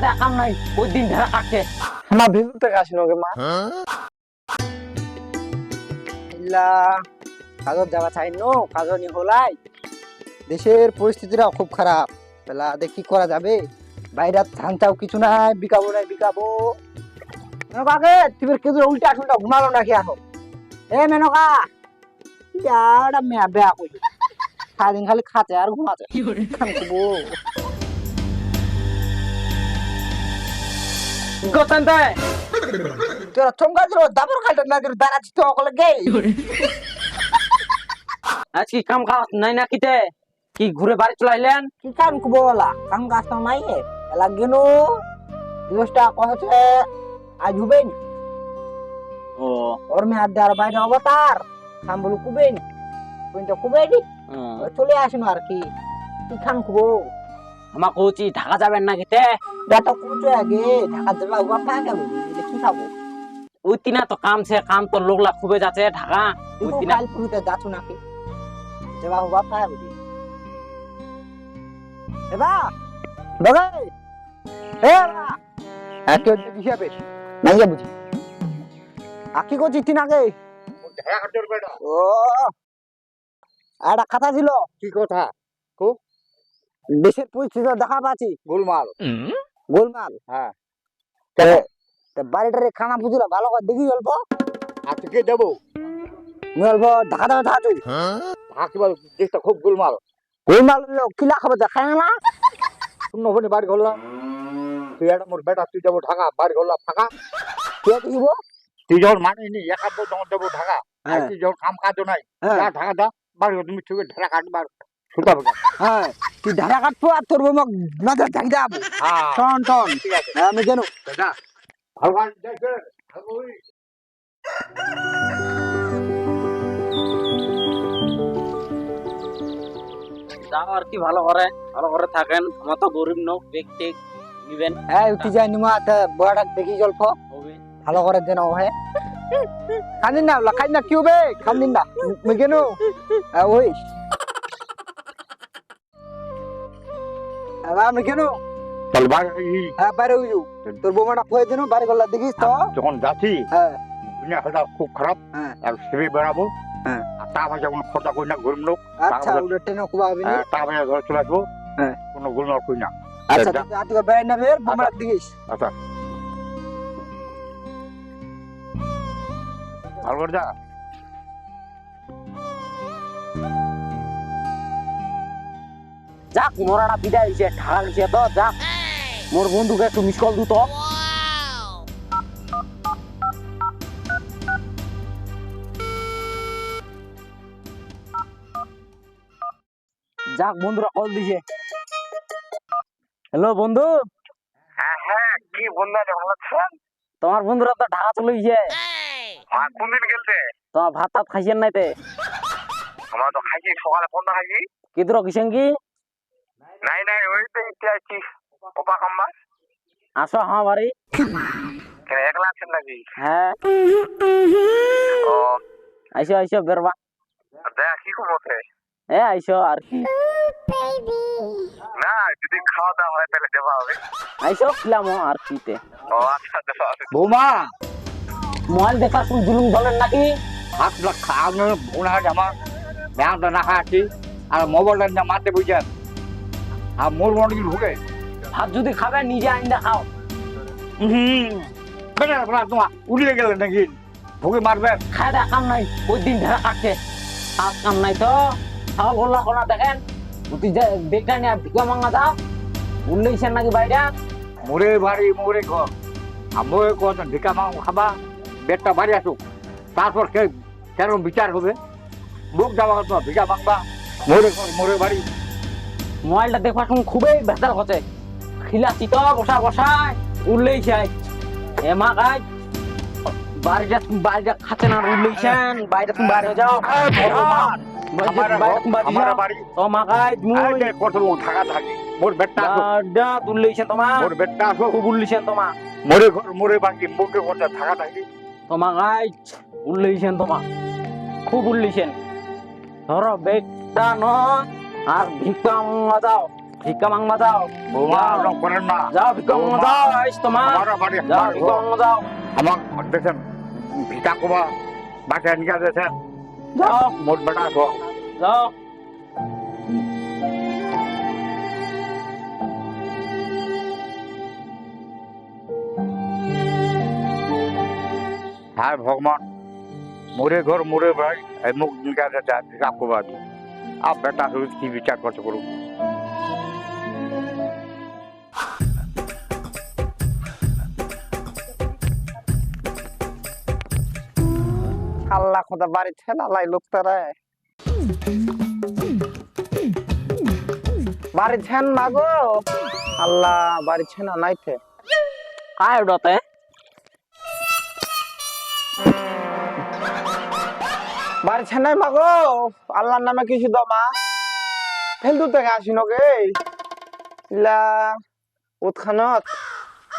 খায় দেয় কাম নাই ওই দিন ধরে কাটছে মা ভিতর থেকে আসিন ওকে মা। ইল্লা কাগজ যাওয়া চাই নো কাগজ নি হলাই। দেশের পরিস্থিতিটা খুব খারাপ। বেলা দেখি করা যাবে। বাইরে ধান চাও কিছু নাই বিকাবো নাই বিকাবো। মেনকাকে তুমি কেঁদুরে উল্টা টুল্টা ঘুমালো নাকি এখন? এ মেনকা! ইয়াটা মেয়া বেয়া কইলি। সারাদিন খালি খাতে আর ঘুমাতে খান খাব খালটা না দিল দাঁড়াচ্ছি তো অকলে গে আজকে কাম কাজ নাই না কিতে কি ঘুরে বাড়ি চলাইলেন কি কাম কুবো বলা? কাম কাজ তো নাই এলা গেনো দিবসটা কহছে আজ হবে নি। ও। ওর মে হাত দেওয়ার বাইরে অবতার খাম বলু কুবে নি। তুই তো কুবে চলে আসিনো আর কি। কি খান কুবো? আমার কৌচি ঢাকা যাবেন না কিতে বেটা কুচো আগে ঢাকা দেবা উবা পা খাব এটা কি খাব? ওই তিনা তো কাম সে কাম তো লোকলা খুবে যাচ্ছে ঢাকা। ওই তুই তিনা কাল পুরুতে যাচ্ছ নাকি? দেবা উবা পা খাব এবা বগাই এ বা একে হিসাবে নাই বুঝি। আকি কো চিঠি নাগে ও একটা খাতা ছিল। কি কথা? দেশের পরিস্থিতি দেখা পাচ্ছি। গোলমাল। গোলমাল। হ্যাঁ। তা বাড়িটারে খানা পুজুরা ভালো করে দেখি অল্প। আজকে দেবো। অল্প ঢাকা দেওয়া থাকু হাকিবার দেশটা খুব গোলমাল। গোলমাল কিলা খাব দেখায় না? শূন্য হলে বাড়ি ঘরলাম। তুই একটা মোর বেটা তুই যাব ঢাকা বাড়ি ঘরলাম ফাঁকা। কে দেখিব তুই যখন মানিনি একাত্তর যখন দেবো ঢাকা। হ্যাঁ। তুই যখন কাম কাজ নাই হ্যাঁ। ঢাকা দা বাড়ি তুমি ছুকে ঢাকা কাটবার। হ্যাঁ তুই ঢাকা কাটবো আর তোর বমক নজর থাকি যাব হ্যাঁ। টন টন আমি কেন ভগবান যাও আর কি ভালো করে ভালো করে থাকেন। আমার তো গরিব নোক নিবেন। হ্যাঁ উঠি যাই নিমা বড়টা দেখি হবে। ভালো করে দেন হে খান্দিন না খাই না কি হবে? খান্দিন না। কেন ওই। আমি কেন? চল হ্যাঁ বাইরে তোর বোমাটা দিন বাড়ি গলা দেখিস তো। যখন যাচ্ছি হ্যাঁ। দুনিয়া খুব খারাপ। হ্যাঁ। আর সেবে বেড়াবো। হ্যাঁ। ভাষা কোনো খরচা করি না গরিব লোক। আচ্ছা ওটা টেনে ঘরে চলে আসব। হ্যাঁ। কোনো গোলমাল করি না। আচ্ছা তুই আজকে না বের বোমাটা দেখিস। আচ্ছা। ভালো করে যা। যাক মোরাটা বিদায় হয়েছে ঢাকা গেছে তো যাক। মোর বন্ধুকে একটু মিস কল দিত। যাক বন্ধুরা কল দিছে। হ্যালো বন্ধু। হ্যাঁ কি বন্ধু ভালো আছেন? তোমার বন্ধুরা তো ঢাকা চলে গেছে। আর কোন দিন গেলতে? তোমার ভাত টাত খাইছেন নাই তে? আমরা তো খাইছি সকালে ফোন খাইছি। কিদর কিসেন কি? নাই নাই ওই তো ইতে আছি পপা খাম্বা আসো আমার বাড়ি কেন একলা আছেন নাকি? হ্যাঁ ও আইসো আইসো বেরবা দেখ কি কমতে এ আইসো আর কি। না যদি খাওয়া দাওয়া হয় তাহলে দেওয়া হবে আইসো খিলাম আর কিতে ও আচ্ছা দেওয়া হবে বৌমা মোবাইল দেখা তুমি জুলুম ধরেন নাকি? হাত খাওয়ানো বোনা আমার ব্যাংকটা রাখা আছি। আর মোবাইলটা মারতে বুঝছেন আর মোর কি ঢুকে? ভাত যদি খাবে নিজে আইন খাও। হুম। বেটা বেটা তোমার উড়িয়ে গেলে নাকি? ভুগে মারবেন খায় দেয় কাম নাই ওই দিন ধরে কাটছে। কাজ কাম নাই তো। খাওয়া বললা কোনা দেখেন। তুই যে বেগটা নিয়ে ভিকা মাঙ্গা দাও উল্লেছেন নাকি বাইরে? মোরে বাড়ি মোরে ঘর। আর মোরে ঘর ভিকা মাং খাবা? বেটটা বাড়ি আসুক। তারপর কেরম বিচার হবে। মুখ যাওয়া ভিকা মাংবা। মোরে ঘর মোরে বাড়ি। মোবাইলটা দেখবার সময় খুবই ভেজাল হচ্ছে। খিলাছি তো বসা বসায় উল্লেছে এ মা গাই বাড়িটা বাড়িটা খাচ্ছে না উল্লেছেন বাইরে তুমি বাইরে যাও। থাকা মোর খুব উল্লেছেন তোমার মোরে ঘর মোরে বাড়ি মুখে ঘরটা থাকা থাকি তোমার গাই উল্লেছেন তোমার খুব উল্লেছেন ধরো বেগটা ন আর ভিক্ষা মাঙ্গা দাও ভিক্ষা মাংমা যাও বৌমা ওরকম করেন না। যাও ভিক্ষা মাংমা যাও আইস তোমার যাও আমার ভিক্ষা। মাংমা যাও দেখেন ভিকা কবা বাসায় নিয়ে গেছেন। যাও। মোট বেটা যাও। হ্যাঁ ভগবান মোরে ঘর মোরে ভাই মুখ নিয়ে গেছে ভিকা কবা। আপনার তার কি বিচার করতে করুন। আল্লাহ খোদা বাড়ি ঠেলা লাই লোকটারা বাড়ি ছেন না গো। আল্লাহ বাড়ি ছেনা নাইতে। আয় ডতে आहे বাড়ি ছেন নাই মাগো। আল্লাহর নামে কিছু দমা ফেলদু থেকে আসিন গে। ইলা উৎখানত।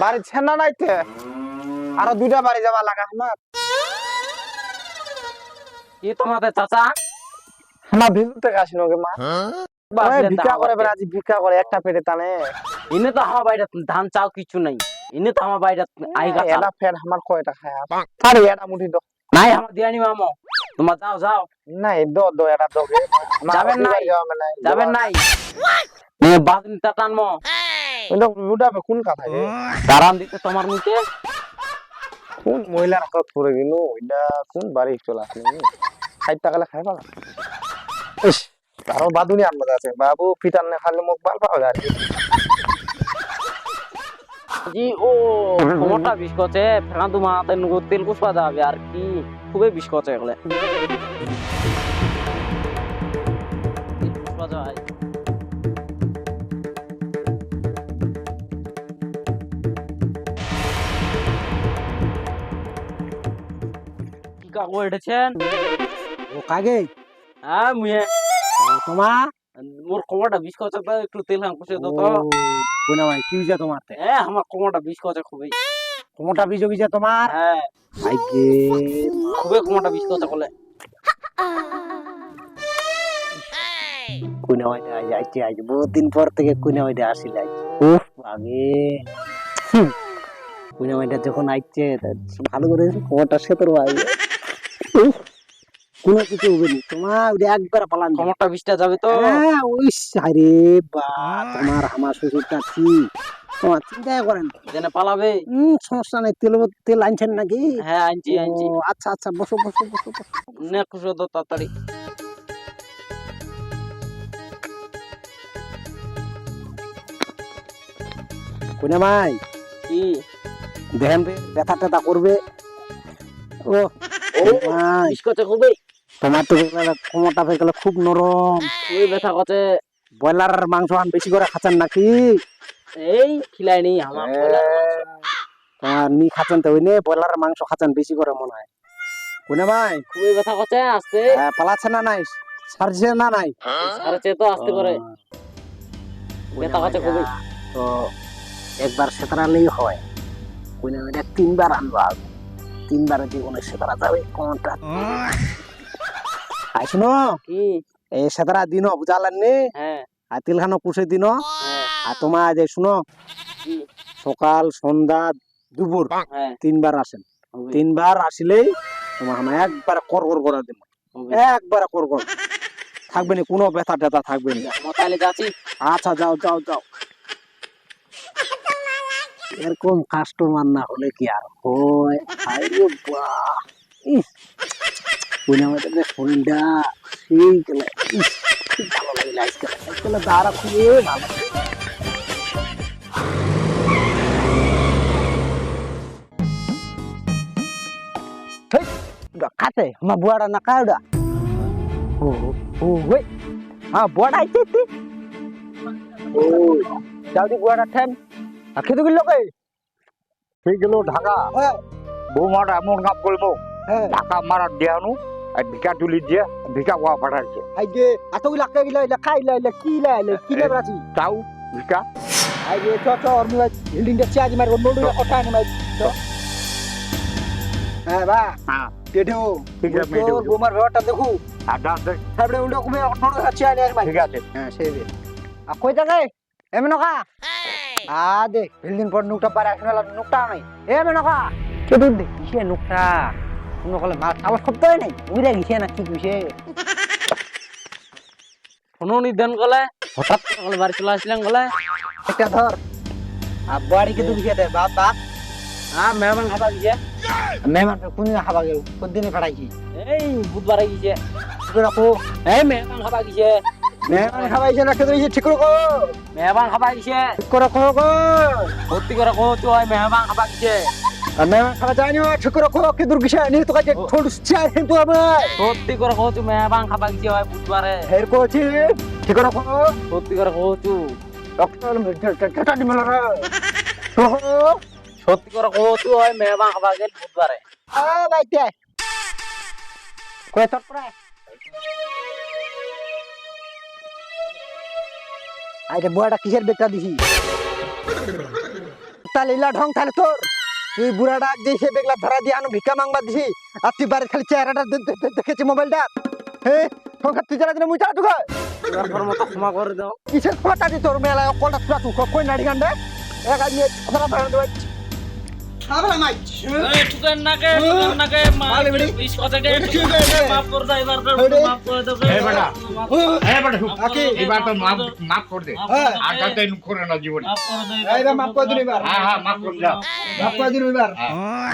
বাড়ি না নাইতে আরও দুইটা বাড়ি যাবা লাগা আমার কি তোমাদের চাচা? থেকে মা। দেন ভিক্ষা দাও করে আমাকে। ভিক্ষা করে একটা পেটে টানে। ইনে তো আমার বাইরে ধান চাও কিছু নাই। ইনে তো আমার বাইরে আই গাছা এটা ফের আমার কয়টা খায়? আরে এটা মুঠি দো নাই আমার দিয়ানি মামো। তোমার যাও যাও। নাই দো দো এটা দো। যাবেন নাই? যাবেন নাই বাদনিটা টানমো উঠাবে কোন কথা দাঁড়ান দিতে তোমার নিতে কোন মহিলার হাতত পড়ে গেল এটা কোন বাড়ি চলে আসলে ষাট টাকা খাই পালা। তারও বাদুনি আনবাদ আছে। বাবু পিটান না খালে মুখ বাল পাওয়া যায় ও মোটা বিষ করছে ফেনা তেন তেল কুসপা যাবে আর কি খুবই বিষ করছে এগুলো যায়। কি কাকু এটেছেন? ও কাগে হ্যাঁ মুয়ে। তোমা মোর কোমরটা বিষ করছে তো একটু তেল হাম কুসে তো কোনা ভাই কি হইছে তোমার এ আমার কোমরটা বিষ করছে খুবই। কোমরটা বিষ গিয়েছে তোমার হ্যাঁ আইগে খুবই কোমরটা বিষ করছে বলে কোনা ভাই যাইতে আজ বহুত দিন পর থেকে কোনা ভাই আসিল আজ। উফ আগে কোনা ভাইটা যখন আইছে ভালো করে কোমরটা সেতর ভাই কোনো কিছু হবে না। তোমার ওটা একবার পালান যাবে। কোমরটা বিষটা যাবে তো। হ্যাঁ ওই সারে বা তোমার আমার শ্বশুরটা কি? তোমার চিন্তা করেন। পালাবে। হম সমস্যা নেই তেল তেল আনছেন নাকি? হ্যাঁ আনছি আনছি। আচ্ছা আচ্ছা বসো বসো বসো নে কুসো তো তাড়াতাড়ি। কোনে ভাই কি? দেখেন ব্যথা ট্যাথা করবে। ও ও করছে খুবই তোমার তো কোমরটা হয়ে গেলে খুব নরম। খুবই ব্যথা করছে। ব্রয়লার মাংস আন বেশি করে খাচ্ছেন নাকি? এই খিলাই নি আমার তোমার নি খাচ্ছেন তো ওই নে ব্রয়লার মাংস খাচ্ছেন বেশি করে মনে হয়। কোনে ভাই? খুবই ব্যথা করছে আস্তে হ্যাঁ, পালাচ্ছে না নাই? সারছে না নাই? সারছে তো আস্তে করে ব্যথা করছে খুবই। তো একবার সেতারালেই হয়। কোনে ওইটা তিনবার আনব। তিনবারে জীবনে সেতারা যাবে কোনটা? আই শুনো কি? এই সেতারা দিন বুঝালেন নি হ্যাঁ। আর তিলখানো কুসে দিন। হ্যাঁ। আর তোমার যে শুনো সকাল সন্ধ্যা দুপুর হ্যাঁ। তিনবার আসেন। তিনবার আসলেই তোমার আমি একবার কর কর করে দেবো একবার কর কর থাকবে না কোনো ব্যথা ট্যাথা থাকবে না। তাহলে যাচ্ছি। আচ্ছা যাও যাও যাও। এরকম কাস্টমার না হলে কি আর হয়? বাহ! কোন আমাদের শরীরটা সেই গেলে। খুব ভালো লাগল আজকাল আজকাল দাঁড়া খুবই ভালো। খাতে আমার বুয়াটা না কাউডা? ও ও ওই হ্যাঁ বুয়াটা আইতে আইতে ও যাওদি বুয়াটা ঠেন। আর খেতে গেল কে? ঠিক গেল ঢাকা। বৌমাটা এমন কাপ করব ঢাকা মারার দেহানু আর ভিকা তুলি দিয়ে ভিকা কোয়া পাঠাইছে আইগে এতগুলো লাগতে গেলে ইলা খাইলা ইলা কি লাইলে কি লে রাজি তাও ভিকা? আইগে চ চ অর মুই বিল্ডিংটা চার্জ মার নোডু কথা নি মাই হ্যাঁ বা হ্যাঁ। টেঢো ঠিক আছে, টেঢো। বোমার ব্যাপারটা দেখু। আর দাস দেখ তারপরে উল্টো কমে নোডু চার্জ মার ঠিক আছে। হ্যাঁ সেই রে আর কই জায়গায় এ মেনকা? আ দেখ বিল্ডিং পর নুকটা পারে আসলে নুকটা নাই। এ মেনকা? কে দূর দেখ কিসে নুকটা? কোনো কলে মাল আবার শব্দই নাই। উড়ে গেছে না কি কইছে ফোনো নিদেন গলে হঠাৎ গলে বাড়ি চলে আসলেন গলে একটা ধর আর বাড়িকে তো গিয়ে বাপ বাপ হ্যাঁ মেহমান খাবা গিয়ে মেহমান কোন দিন খাবা গেল? কোন দিনে পাঠাইছি এই বুধবারে ঠিক রাখো এই মেহমান খাবা গিয়েছে মেহমান কেন ঠিক রাখো মেহমান খাবা গিয়েছে ঠিক করে রাখো গো সত্যি করে কো তুই মেহমান খাবা গিয়েছে ঠিক তো ছোট চাই কিন্তু সত্যি করে খাবা গিয়েছে হয় বুধবারে হের কোছি ঠিক রাখো সত্যি করে কো তুই ডক্টর টাটা নিমলা রে সত্যি করে কো তুই মেহমান খাবা গেল বুধবারে আ বাইতে কয় চট আরে বুড়াটা কিসের বেটা দিছি তাহলে ঢং তাহলে তোর তুই বুড়াটা দিয়েছে বেগলা ধরা দিয়ে আনো ভিক্ষা মাংবা দিছি? আর তুই বাড়ির খালি চেহারাটা দেখেছি মোবাইলটা? হে? সংসার তুই চালা দিলে মুই চালা তুই তোর মতো ক্ষমা করে দাও। কিসের কথা দি তোর মেলায় কলটা তুই কই নাড়ি গান্ডে এক নিয়ে খরা ভাড়া দেওয়া খাবলা মাই এই টুকেন নাকে টুকেন নাকে আলে বেড়ি। বিশ কথা কে কি হয়েছে? মাফ করে দাও এবার মাফ করে দাও এই বেটা। এই বেটা আকে। এবার তো মাফ মাফ করে দে হ্যাঁ। আর যাতে করে না জীবনে মাফ করে দাও এইবার মাফ করে দিন এবার হ্যাঁ হ্যাঁ মাফ করে দাও মাফ করে দিন এবার হ্যাঁ।